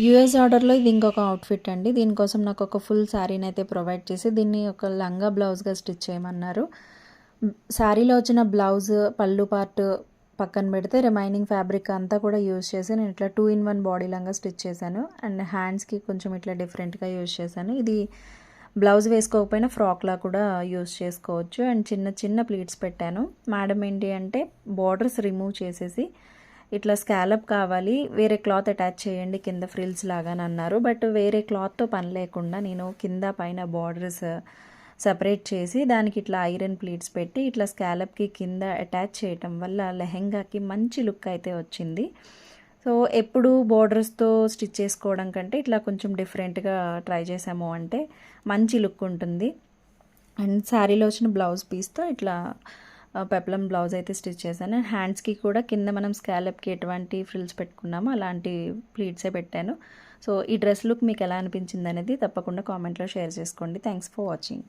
US ఆర్డర్లో ఇది ఇంకొక అవుట్ఫిట్ అండి. దీనికోసం నాకు ఒక ఫుల్ శారీని అయితే ప్రొవైడ్ చేసి దీన్ని ఒక లంగా బ్లౌజ్గా స్టిచ్ చేయమన్నారు. శారీలో వచ్చిన బ్లౌజ్ పళ్ళు పార్ట్ పక్కన పెడితే రిమైనింగ్ ఫ్యాబ్రిక్ అంతా కూడా యూజ్ చేసి నేను ఇట్లా టూ ఇన్ వన్ బాడీ లాగా స్టిచ్ చేశాను. అండ్ హ్యాండ్స్కి కొంచెం ఇట్లా డిఫరెంట్గా యూజ్ చేశాను. ఇది బ్లౌజ్ వేసుకోకపోయినా ఫ్రాక్లా కూడా యూజ్ చేసుకోవచ్చు. అండ్ చిన్న చిన్న ప్లీట్స్ పెట్టాను. మేడం ఏంటి అంటే బార్డర్స్ రిమూవ్ చేసేసి ఇట్లా స్కాలప్ కావాలి వేరే క్లాత్ అటాచ్ చేయండి కింద ఫ్రిల్స్ లాగా అని అన్నారు. బట్ వేరే క్లాత్తో పని లేకుండా నేను కింద పైన బార్డర్స్ సపరేట్ చేసి దానికి ఇట్లా ఐరన్ ప్లేట్స్ పెట్టి ఇట్లా స్కాలప్కి కింద అటాచ్ చేయటం వల్ల లెహెంగాకి మంచి లుక్ అయితే వచ్చింది. సో ఎప్పుడు బోర్డర్స్తో స్టిచ్ చేసుకోవడం కంటే ఇట్లా కొంచెం డిఫరెంట్గా ట్రై చేసాము అంటే మంచి లుక్ ఉంటుంది. అండ్ శారీలో వచ్చిన బ్లౌజ్ పీస్తో ఇట్లా పెప్లం బ్లౌజ్ అయితే స్టిచ్ చేశాను. అండ్ హ్యాండ్స్కి కూడా కింద మనం స్కాలప్కి ఎటువంటి ఫ్రిల్స్ పెట్టుకున్నామో అలాంటి ప్లీట్సే పెట్టాను. సో ఈ డ్రెస్ లుక్ మీకు ఎలా అనిపించింది అనేది తప్పకుండా కామెంట్లో షేర్ చేసుకోండి. Thanks for watching.